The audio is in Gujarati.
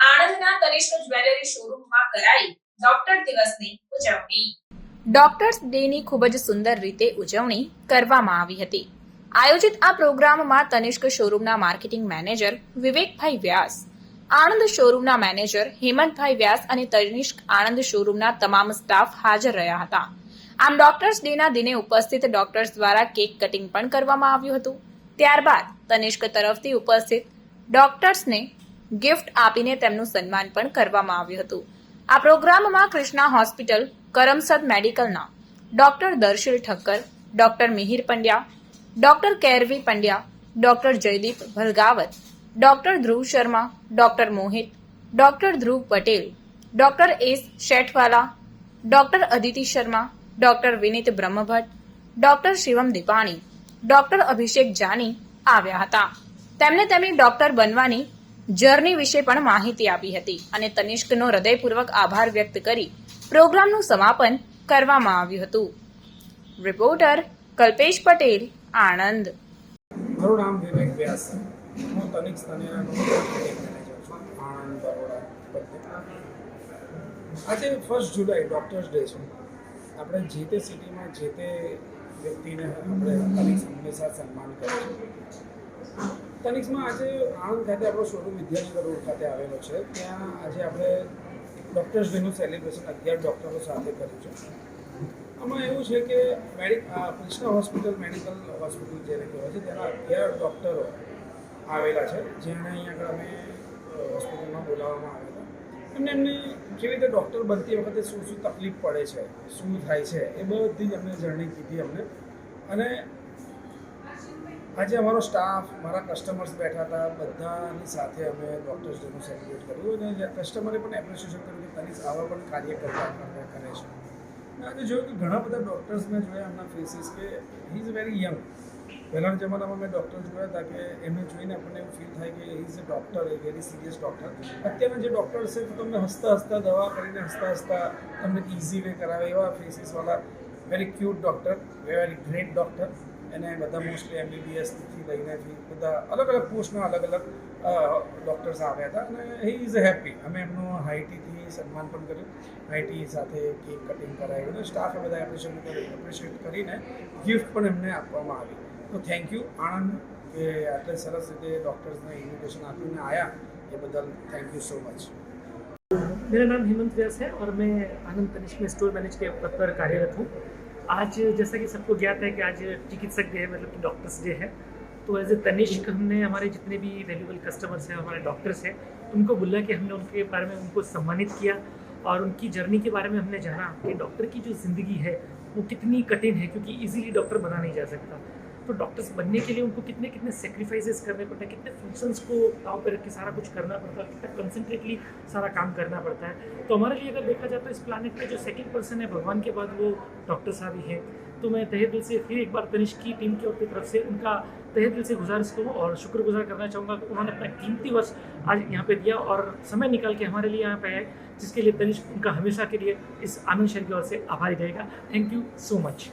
આણંદના તનિષ્ક જ્વેલરી શોરૂમમાં કરાઈ ડોક્ટર દિવસની ઉજવણી. ડોક્ટર્સ ડેની ખૂબ જ સુંદર રીતે ઉજવણી કરવામાં આવી હતી. આયોજિત આ પ્રોગ્રામમાં તનિષ્ક શોરૂમના માર્કેટિંગ મેનેજર વિવેકભાઈ વ્યાસ, આણંદ શોરૂમના મેનેજર હેમંતભાઈ વ્યાસ અને તનિષ્ક આણંદ શોરૂમના તમામ સ્ટાફ હાજર રહ્યા હતા. આમ ડોક્ટર્સ ડેના દિને ઉપસ્થિત ડોક્ટર્સ દ્વારા કેક કટિંગ પણ કરવામાં આવ્યું હતું. ત્યારબાદ તનિષ્ક તરફથી ઉપસ્થિત ડોક્ટર્સને ગિફ્ટ આપીને તેમનું સન્માન પણ કરવામાં આવ્યું હતું. આ પ્રોગ્રામમાં Krishna hospital, Karamsad મેડિકલના doctor Darshil Thakkar, doctor Mihir Pandya, doctor Kervi Pandya, doctor Jaydeep Bhalgavat, doctor Dhruv Sharma, doctor Mohit, doctor Dhruv Patel, doctor S Shethwala, doctor Aditi Sharma, doctor Vineet Brahmbhatt, doctor Shivam Dipani, doctor Abhishek Jani આવ્યા હતા. તેમણે તેમની ડોક્ટર બનવાની જર્ની વિશે પણ માહિતી આપી હતી અને તનિષ્કનો હૃદયપૂર્વક આભાર વ્યક્ત કરી પ્રોગ્રામનું સમાપન કરવામાં આવ્યું હતું. રિપોર્ટર કલ્પેશ પટેલ, આણંદ. મારું નામ વિવેક વ્યાસ હું તનિક આજે ફર્સ્ટ જુલાઈ ડૉક્ટર્સ ડે છે. આપણે જે તે સિટીમાં જે તે વ્યક્તિને આપણે તનિક હંમેશા સન્માન કરીએ છે તનિક્સમાં આજે આણંદ ખાતે આપણો શોરૂમ વિદ્યાનગર રોડ ખાતે આવેલો છે. ત્યાં આજે આપણે ડૉક્ટર્સ ડેનું સેલિબ્રેશન અગિયાર ડૉક્ટરો સાથે કર્યું છે. આમાં એવું છે કે medic Krishna hospital medical hospital જેને કહેવાય છે, તેના અગિયાર ડૉક્ટરો આવેલા છે જેને અહીંયા આગળ અમે હોસ્પિટલમાં બોલાવવામાં આવેલા એમને એમને કેવી રીતે ડૉક્ટર બનતી વખતે શું શું તકલીફ પડે છે, શું થાય છે, એ બધી જ અમને જર્ની કીધી અમને. અને આજે અમારો સ્ટાફ મારા કસ્ટમર્સ બેઠા હતા, બધાની સાથે અમે ડૉક્ટર્સ ડેનું સેલિબ્રેટ કર્યું અને કસ્ટમરે પણ એપ્રિસિએશન કર્યું કે તનિષ આવા પણ કાર્ય કરતા કરે છે. આજે જોયું કે ઘણા બધા ડૉક્ટર્સ મેં જોયા એમના ફેસીસ કે હી ઇઝ વેરી યંગ પહેલાંના જમાનામાં મેં ડૉક્ટર્સ જોયા હતા કે એમને જોઈને આપણને એવું ફીલ થાય કે he is a doctor a very serious doctor અત્યારના જે ડૉક્ટર્સ છે તો તમને હસતા હસતા, દવા કરીને હસતા હસતા તમને ઇઝી વે કરાવે એવા ફેસીસવાળા very cute doctor very great doctor એને બધા મોસ્ટલી એમબીબીએસથી લઈને ફી બધા અલગ અલગ પોસ્ટના અલગ અલગ ડૉક્ટર્સ આવ્યા હતા અને હી ઇઝ હેપી અમે એમનું હાઈટીથી સન્માન પણ કર્યું હાઈટી સાથે કેક કટિંગ કરાવ્યું અને સ્ટાફે બધા એપ્રિશિએટ કરી એપ્રિશિએટ કરીને ગિફ્ટ પણ એમને આપવામાં આવી તો થેન્ક યુ આણંદ કે આટલે સરસ રીતે ડૉક્ટર્સને ઇન્વિટેશન આપીને આવ્યા એ બદલ થેન્ક યુ સો મચ मेरा नाम हेमंत व्यास है और मैं आनंद तनिष्क में स्टोर मैनेज के पद पर कार्यरत हूँ आज जैसा कि सबको ज्ञात है कि आज चिकित्सक डे है मतलब कि डॉक्टर्स डे है। तो एज ए तनिष्क हमने हमारे जितने भी वैल्यूबल कस्टमर्स हैं, हमारे डॉक्टर्स हैं, उनको बुला के हमने उनके बारे में उनको सम्मानित किया और उनकी जर्नी के बारे में हमने जाना कि डॉक्टर की जो ज़िंदगी है, वो कितनी कठिन है, क्योंकि ईजिली डॉक्टर बना नहीं जा सकता। तो डॉक्टर्स बनने के लिए उनको कितने कितने सेक्रीफाइसेस करने पड़ते हैं, कितने फ़ंक्शंस को दाव पर रख के सारा कुछ करना पड़ता है, कितना कंसंट्रेटली सारा काम करना पड़ता है। तो हमारे लिए अगर देखा जाए तो इस प्लानट पे जो सेकेंड पर्सन है, भगवान के बाद वो डॉक्टर साहब ही हैं। तो मैं तहे दिल से फिर एक बार तनिष्क की टीम की ओर की तरफ़ से उनका तहे दिल से गुजारिश करूँ और शुक्रगुजार करना चाहूँगा कि उन्होंने अपना कीमती वर्ष आज यहाँ पे दिया और समय निकाल के हमारे लिए यहाँ पे आए, जिसके लिए तनिष्क उनका हमेशा के लिए इस आनंद शहर की ओर से आभारी रहेगा। Thank you so much